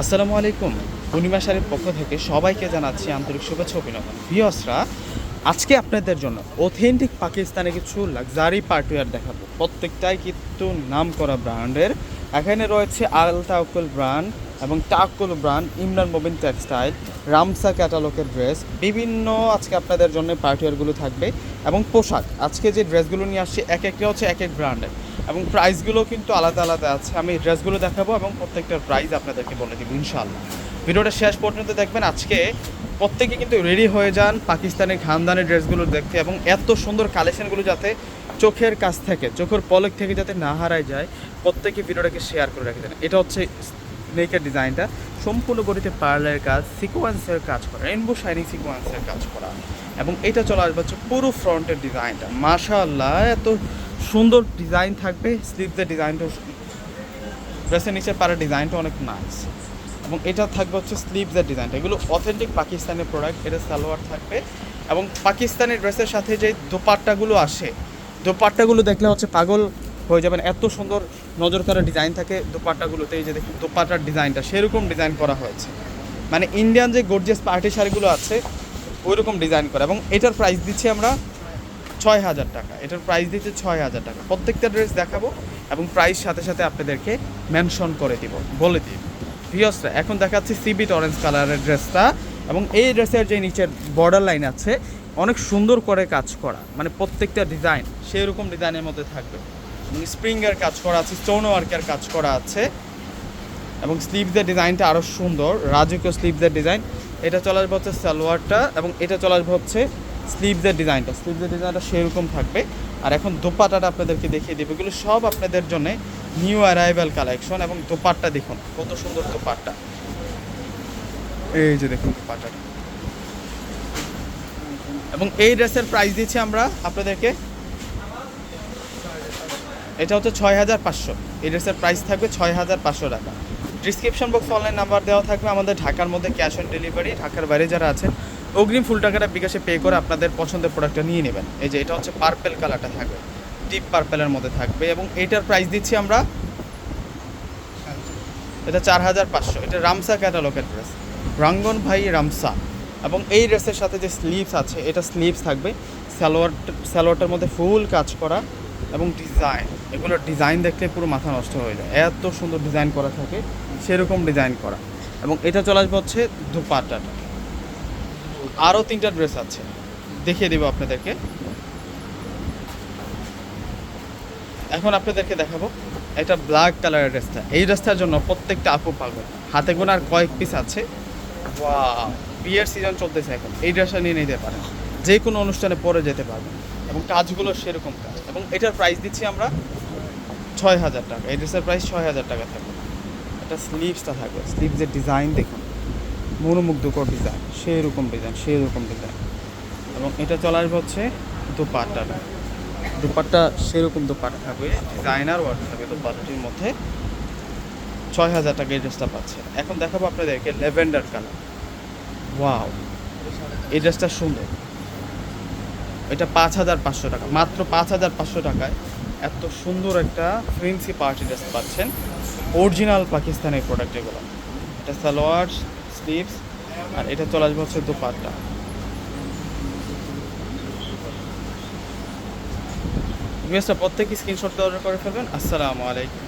আসসালামু আলাইকুম। পূর্ণিমা শাড়ির পক্ষ থেকে সবাইকে জানাচ্ছি আন্তরিক শুভেচ্ছা অভিনন্দন। ভিওসরা আজকে আপনাদের জন্য অথেন্টিক পাকিস্তানে কিছু লাক্সারি পার্টওয়্যার দেখাবো। প্রত্যেকটাই কিন্তু নাম করা ব্র্যান্ডের। এখানে রয়েছে আল তাকুল ব্র্যান্ড এবং টাকুল ব্র্যান্ড ইমরান মোবিন টেক্সটাইল রামসা ক্যাটালগের ড্রেস বিভিন্ন আজকে আপনাদের জন্য পার্টওয়্যারগুলো থাকবে এবং পোশাক। আজকে যে ড্রেসগুলো নিয়ে আসছি, এক একটা হচ্ছে এক এক ব্র্যান্ডের। এবং প্রাইসগুলো কিন্তু আলাদা আলাদা আছে। আমি ড্রেসগুলো দেখাবো এবং প্রত্যেকটার প্রাইস আপনাদেরকে বলে দিব, ইনশাআল্লাহ। ভিডিওটা শেষ পর্যন্ত দেখবেন। আজকে প্রত্যেকে কিন্তু রেডি হয়ে যান পাকিস্তানের খানদানের ড্রেসগুলো দেখতে এবং এত সুন্দর কালেকশনগুলো যাতে চোখের কাছ থেকে, চোখের পলক থেকে যাতে না হারায় যায়, প্রত্যেকে ভিডিওটাকে শেয়ার করে রেখে দেন। এটা হচ্ছে নেকের ডিজাইনটা সম্পূর্ণ বডিতে পার্লারের কাজ সিকোয়েন্সের কাজ করা রেনবো শাইনিং সিকোয়েন্সের কাজ করা। এবং এটা চলে আসবে হচ্ছে পুরো ফ্রন্টের ডিজাইনটা মাশাআল্লাহ, এত সুন্দর ডিজাইন থাকবে স্লিভদের ডিজাইনটা ড্রেসের নিচের পাড়ার ডিজাইনটা অনেক নাইস এবং এটা থাকবে হচ্ছে স্লিভসের ডিজাইনটা এগুলো অথেন্টিক পাকিস্তানের প্রোডাক্ট এটা সালোয়ার থাকবে। এবং পাকিস্তানি ড্রেসের সাথে যে দোপাট্টাগুলো আসে, দোপাট্টাগুলো দেখলে হচ্ছে পাগল হয়ে যাবেন। এত সুন্দর নজর করা ডিজাইন থাকে দোপাট্টাগুলোতে, এই যে দেখুন দোপাট্টার ডিজাইনটা সেরকম ডিজাইন করা হয়েছে। মানে ইন্ডিয়ান যে গর্জিয়াস পার্টি শাড়িগুলো আছে ওই রকম ডিজাইন করা। এবং এটার প্রাইস দিচ্ছি আমরা ছয় হাজার টাকা। এটার প্রাইস দিচ্ছে ছয় হাজার টাকা। প্রত্যেকটা ড্রেস দেখাবো এবং প্রাইস সাথে সাথে আপনাদেরকে মেনশন করে দিব। বলে দিই। ভিওসরা এখন দেখাচ্ছি সিবিট অরেঞ্জ কালারের ড্রেসটা এবং এই ড্রেসের যে নিচের বর্ডার লাইন আছে, অনেক সুন্দর করে কাজ করা। মানে প্রত্যেকটা ডিজাইন সেই রকম ডিজাইনের মধ্যে থাকবে। এবং স্প্রিংয়ের কাজ করা আছে স্টোন ওয়ার্কের কাজ করা আছে। এবং স্লিভসের ডিজাইনটা আরও সুন্দর। রাজকীয় স্লিভসের ডিজাইন এটা চলে আসবে হচ্ছে সালোয়ারটা এবং এটা চলে আসবে হচ্ছে স্লিভসের ডিজাইনটা স্লিভসের ডিজাইনটা সেরকম থাকবে। আর এখন দোপাটাটা আপনাদেরকে দেখিয়ে দেবো। এগুলো সব আপনাদের জন্য নিউ অ্যারাইভাল কালেকশন এবং দোপাট্টা দেখুন, কত সুন্দর দোপাট্টা। এই যে দেখুন দোপাট্টাটা এবং এই ড্রেসের প্রাইস দিচ্ছি আমরা আপনাদেরকে, এটা হচ্ছে ছয় হাজার পাঁচশো। এই ড্রেসের প্রাইস থাকবে ছয় হাজার পাঁচশো টাকা। ডিসক্রিপশন বক্স অনলাইন নাম্বার দেওয়া থাকবে আমাদের ঢাকার মধ্যে ক্যাশ অন ডেলিভারি ঢাকার বাইরে যারা আছেন। অগ্রিম ফুল টাকাটা বিকাশে পে করে আপনাদের পছন্দের প্রোডাক্টটা নিয়ে নেবেন। এই যে এটা হচ্ছে পার্পেল কালারটা থাকবে ডিপ পার্পেলের মধ্যে থাকবে এবং এইটার প্রাইস দিচ্ছি আমরা এটা চার হাজার পাঁচশো। এটা রামসা ক্যাটালগের ড্রেস রাঙ্গন ভাই রামসা। এবং এই ড্রেসের সাথে যে স্লিভস আছে, এটা স্লিভস থাকবে। সালোয়ার, সালোয়ারটার মধ্যে ফুল কাজ করা এবং ডিজাইন এগুলোর ডিজাইন দেখলে পুরো মাথা নষ্ট হয়ে যায়। এত সুন্দর ডিজাইন করা থাকে, সেরকম ডিজাইন করা। এবং এটা চলে আসবে হচ্ছে দুপাট্টাটা আরও তিনটা ড্রেস আছে। দেখিয়ে দেবো আপনাদেরকে। এখন আপনাদেরকে দেখাবো এটা ব্ল্যাক কালারের ড্রেসটা। এই ড্রেসটার জন্য প্রত্যেকটা আপু পাগল। হাতে গোনার কয়েক পিস আছে। ওয়াও, বিয়ের সিজন চলতেছে এখন। এই ড্রেসটা নিয়ে নিতে পারেন। যে কোনো অনুষ্ঠানে পরে যেতে পারবেন। এবং কাজগুলো সেরকম কাজ। এবং এটার প্রাইস দিচ্ছি আমরা ছয় হাজার টাকা। এই ড্রেসের প্রাইস ছয় হাজার টাকা থাকবে। এটা স্লিভসটা থাকবে। স্লিভসের ডিজাইন দেখুন। মনোমুগ্ধকর ডিজাইন সেই রকম ডিজাইন সেই রকম ডিজাইন। এবং এটা চলে আসবে হচ্ছে দুপাট্টাটা দুপাট্টা সেরকম দুপাট্টা থাকবে, ডিজাইনার ওয়ার্ক থাকবে দুপাট্টাটির মধ্যে ছয় হাজার টাকা এই ড্রেসটা পাচ্ছে। এখন দেখাবো আপনাদেরকে ল্যাভেন্ডার কালার। ওয়াও, এই ড্রেসটা সুন্দর। এটা পাঁচ হাজার পাঁচশো টাকা, মাত্র পাঁচ হাজার পাঁচশো টাকায় এত সুন্দর একটা ফ্রেন্সি পার্টি ড্রেস পাচ্ছেন। অরিজিনাল পাকিস্তানের প্রোডাক্ট এগুলো। এটা সালোয়ার স্লিভস আর এটা চলে আসবে হচ্ছে দুপাট্টা। ভিউয়ার্সরা প্রত্যেকে স্ক্রিনশট অর্ডার করে ফেলবেন। আসসালামু আলাইকুম।